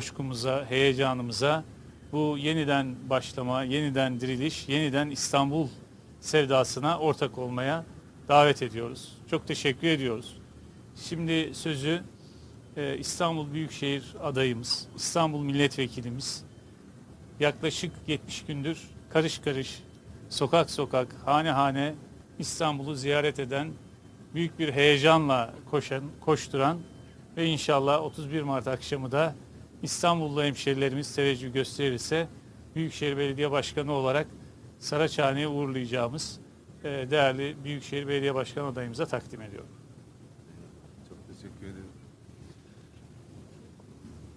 coşkumuza, heyecanımıza, bu yeniden başlama, yeniden diriliş, yeniden İstanbul sevdasına ortak olmaya davet ediyoruz. Çok teşekkür ediyoruz. Şimdi sözü e, İstanbul Büyükşehir adayımız, İstanbul Milletvekilimiz yaklaşık 70 gündür karış karış, sokak sokak, hane hane İstanbul'u ziyaret eden, büyük bir heyecanla koşan, koşturan ve inşallah 31 Mart akşamı da İstanbullu hemşerilerimiz teveccüh gösterirse Büyükşehir Belediye Başkanı olarak Saraçhane'ye uğurlayacağımız e, değerli Büyükşehir Belediye Başkanı adayımıza takdim ediyorum. Çok teşekkür ederim.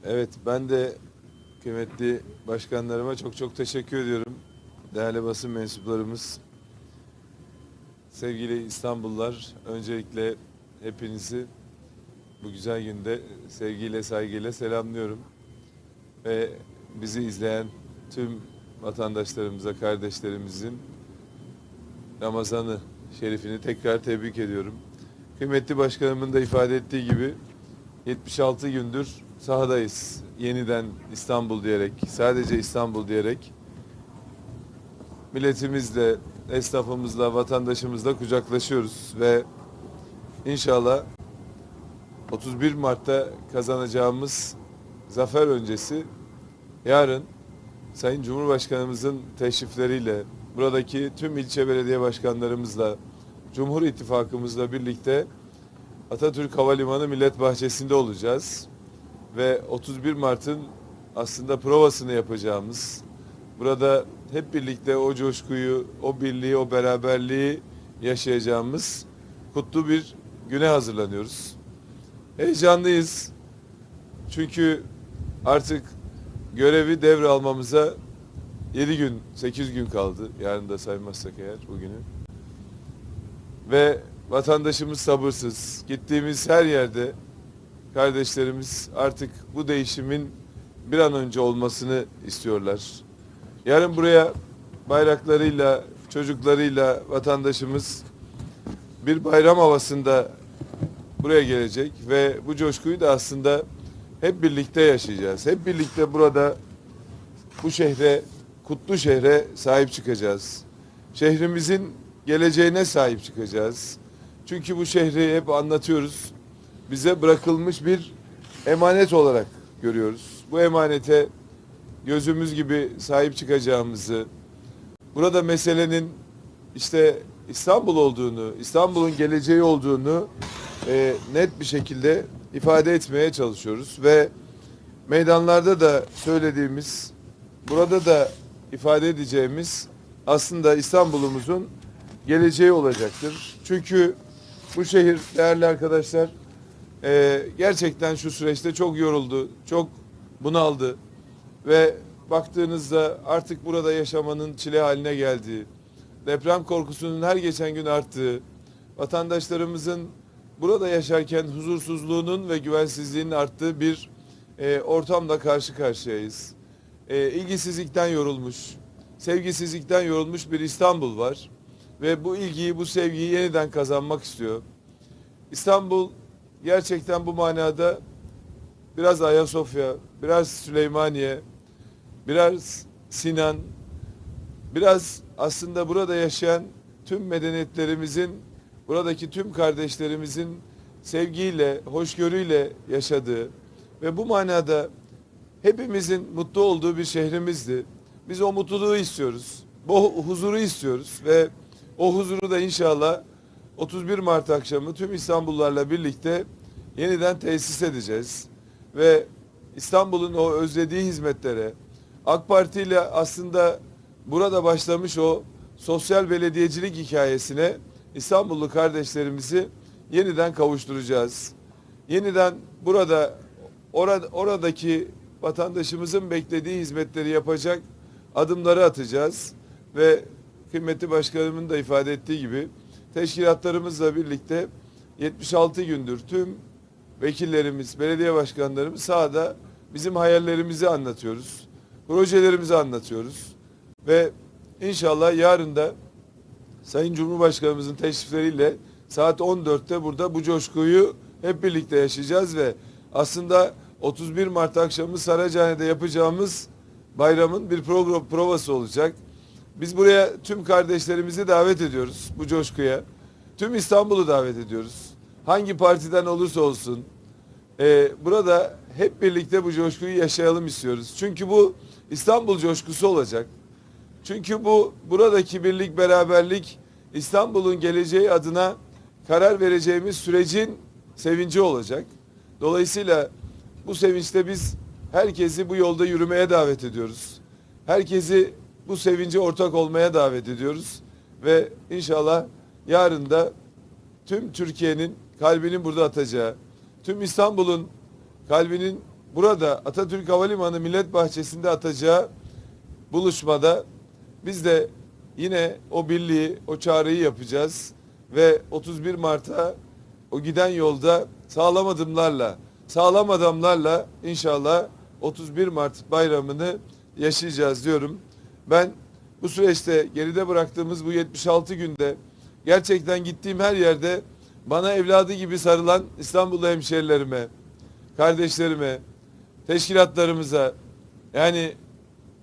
Evet ben de kıymetli başkanlarıma çok çok teşekkür ediyorum. Değerli basın mensuplarımız, sevgili İstanbullular, öncelikle hepinizi bu güzel günde sevgiyle, saygıyla selamlıyorum. Ve bizi izleyen tüm vatandaşlarımıza, kardeşlerimizin Ramazan'ı şerifini tekrar tebrik ediyorum. Kıymetli başkanımın da ifade ettiği gibi 76 gündür sahadayız. Yeniden İstanbul diyerek, sadece İstanbul diyerek milletimizle, esnafımızla, vatandaşımızla kucaklaşıyoruz ve inşallah 31 Mart'ta kazanacağımız zafer öncesi yarın Sayın Cumhurbaşkanımızın teşrifleriyle buradaki tüm ilçe belediye başkanlarımızla Cumhur İttifakımızla birlikte Atatürk Havalimanı Millet Bahçesi'nde olacağız. Ve 31 Mart'ın aslında provasını yapacağımız, burada hep birlikte o coşkuyu, o birliği, o beraberliği yaşayacağımız kutlu bir güne hazırlanıyoruz. Heyecanlıyız. Çünkü artık görevi devralmamıza 7 gün, 8 gün kaldı. Yarın da saymazsak eğer bugünü. Ve vatandaşımız sabırsız. Gittiğimiz her yerde kardeşlerimiz artık bu değişimin bir an önce olmasını istiyorlar. Yarın buraya bayraklarıyla, çocuklarıyla vatandaşımız bir bayram havasında buraya gelecek ve bu coşkuyu da aslında hep birlikte yaşayacağız. Hep birlikte burada bu şehre, kutlu şehre sahip çıkacağız. Şehrimizin geleceğine sahip çıkacağız. Çünkü bu şehri hep anlatıyoruz. Bize bırakılmış bir emanet olarak görüyoruz. Bu emanete gözümüz gibi sahip çıkacağımızı, burada meselenin işte İstanbul olduğunu, İstanbul'un geleceği olduğunu e, net bir şekilde ifade etmeye çalışıyoruz ve meydanlarda da söylediğimiz, burada da ifade edeceğimiz aslında İstanbul'umuzun geleceği olacaktır. Çünkü bu şehir değerli arkadaşlar e, gerçekten şu süreçte çok yoruldu, çok bunaldı ve baktığınızda artık burada yaşamanın çile haline geldiği, deprem korkusunun her geçen gün arttığı, vatandaşlarımızın burada yaşarken huzursuzluğunun ve güvensizliğinin arttığı bir e, ortamla karşı karşıyayız. E, ilgisizlikten yorulmuş, sevgisizlikten yorulmuş bir İstanbul var ve bu ilgiyi, bu sevgiyi yeniden kazanmak istiyor. İstanbul gerçekten bu manada biraz Ayasofya, biraz Süleymaniye, biraz Sinan, biraz aslında burada yaşayan tüm medeniyetlerimizin, buradaki tüm kardeşlerimizin sevgiyle, hoşgörüyle yaşadığı ve bu manada hepimizin mutlu olduğu bir şehrimizdi. Biz o mutluluğu istiyoruz. Bu huzuru istiyoruz ve o huzuru da inşallah 31 Mart akşamı tüm İstanbullularla birlikte yeniden tesis edeceğiz. Ve İstanbul'un o özlediği hizmetlere, AK Parti ile aslında burada başlamış o sosyal belediyecilik hikayesine İstanbullu kardeşlerimizi yeniden kavuşturacağız. Yeniden burada orada, oradaki vatandaşımızın beklediği hizmetleri yapacak adımları atacağız ve kıymetli başkanımın da ifade ettiği gibi teşkilatlarımızla birlikte 76 gündür tüm vekillerimiz, belediye başkanlarımız sahada bizim hayallerimizi anlatıyoruz. Projelerimizi anlatıyoruz. Ve inşallah yarın da Sayın Cumhurbaşkanımızın teşrifleriyle saat 14'te burada bu coşkuyu hep birlikte yaşayacağız ve aslında 31 Mart akşamı Saracahane'de yapacağımız bayramın bir program provası olacak. Biz buraya tüm kardeşlerimizi davet ediyoruz bu coşkuya. Tüm İstanbul'u davet ediyoruz. Hangi partiden olursa olsun. Ee, burada hep birlikte bu coşkuyu yaşayalım istiyoruz. Çünkü bu İstanbul coşkusu olacak. Çünkü bu buradaki birlik beraberlik İstanbul'un geleceği adına karar vereceğimiz sürecin sevinci olacak. Dolayısıyla bu sevinçte biz herkesi bu yolda yürümeye davet ediyoruz. Herkesi bu sevince ortak olmaya davet ediyoruz. Ve inşallah yarın da tüm Türkiye'nin kalbinin burada atacağı, tüm İstanbul'un kalbinin burada Atatürk Havalimanı Millet Bahçesi'nde atacağı buluşmada biz de yine o birliği, o çağrıyı yapacağız ve 31 Mart'a o giden yolda sağlam adımlarla, sağlam adamlarla inşallah 31 Mart bayramını yaşayacağız diyorum. Ben bu süreçte geride bıraktığımız bu 76 günde gerçekten gittiğim her yerde bana evladı gibi sarılan İstanbullu hemşerilerime, kardeşlerime, teşkilatlarımıza yani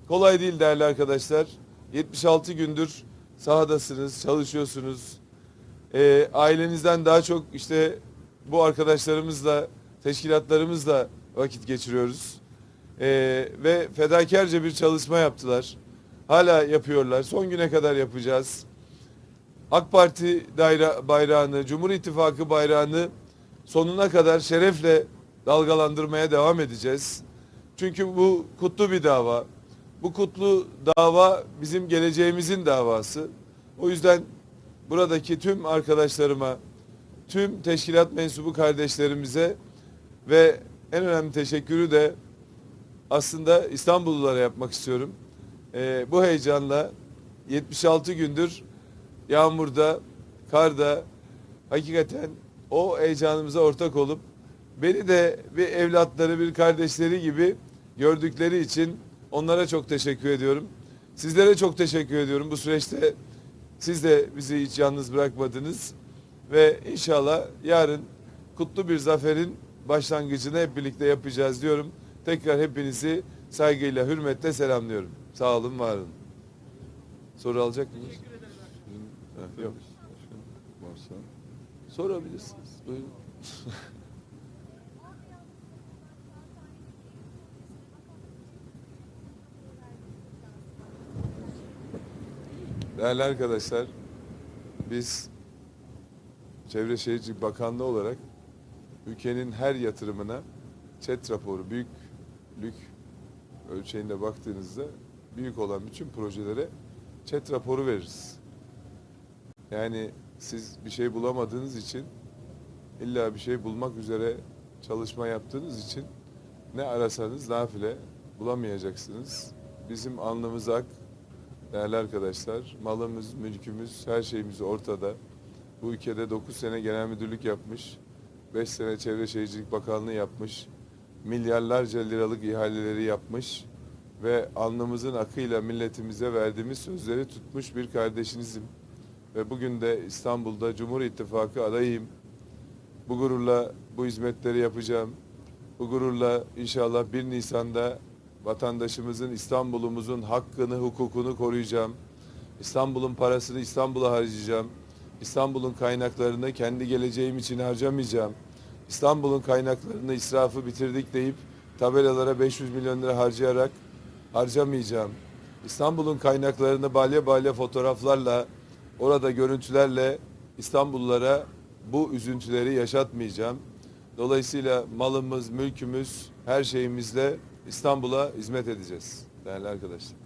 kolay değil değerli arkadaşlar. 76 gündür sahadasınız, çalışıyorsunuz. Ee, ailenizden daha çok işte bu arkadaşlarımızla, teşkilatlarımızla vakit geçiriyoruz. Ee, ve fedakarca bir çalışma yaptılar. Hala yapıyorlar. Son güne kadar yapacağız. AK Parti daire, bayrağını, Cumhur İttifakı bayrağını sonuna kadar şerefle dalgalandırmaya devam edeceğiz. Çünkü bu kutlu bir dava. Bu kutlu dava bizim geleceğimizin davası. O yüzden buradaki tüm arkadaşlarıma, tüm teşkilat mensubu kardeşlerimize ve en önemli teşekkürü de aslında İstanbullulara yapmak istiyorum. Ee, bu heyecanla 76 gündür yağmurda, karda hakikaten o heyecanımıza ortak olup beni de bir evlatları, bir kardeşleri gibi gördükleri için onlara çok teşekkür ediyorum. Sizlere çok teşekkür ediyorum. Bu süreçte siz de bizi hiç yalnız bırakmadınız ve inşallah yarın kutlu bir zaferin başlangıcını hep birlikte yapacağız diyorum. Tekrar hepinizi saygıyla, hürmetle selamlıyorum. Sağ olun, var olun. Soru alacak mıyız? Yok. Varsa. Sorabilirsiniz. Buyurun. Değerli arkadaşlar, biz Çevre Şehircilik Bakanlığı olarak ülkenin her yatırımına ÇED raporu, büyüklük ölçeğinde baktığınızda büyük olan bütün projelere ÇED raporu veririz. Yani siz bir şey bulamadığınız için illa bir şey bulmak üzere çalışma yaptığınız için ne arasanız nafile bulamayacaksınız. Bizim alnımız ak, değerli arkadaşlar. Malımız, mülkümüz, her şeyimiz ortada. Bu ülkede 9 sene genel müdürlük yapmış, 5 sene Çevre Şehircilik Bakanlığı yapmış, milyarlarca liralık ihaleleri yapmış ve alnımızın akıyla milletimize verdiğimiz sözleri tutmuş bir kardeşinizim. Ve bugün de İstanbul'da Cumhur İttifakı adayıyım. Bu gururla bu hizmetleri yapacağım. Bu gururla inşallah 1 Nisan'da vatandaşımızın, İstanbul'umuzun hakkını, hukukunu koruyacağım. İstanbul'un parasını İstanbul'a harcayacağım. İstanbul'un kaynaklarını kendi geleceğim için harcamayacağım. İstanbul'un kaynaklarını israfı bitirdik deyip tabelalara 500 milyon lira harcayarak harcamayacağım. İstanbul'un kaynaklarını balya balya fotoğraflarla, orada görüntülerle İstanbullulara bu üzüntüleri yaşatmayacağım. Dolayısıyla malımız, mülkümüz, her şeyimizle İstanbul'a hizmet edeceğiz değerli arkadaşlar.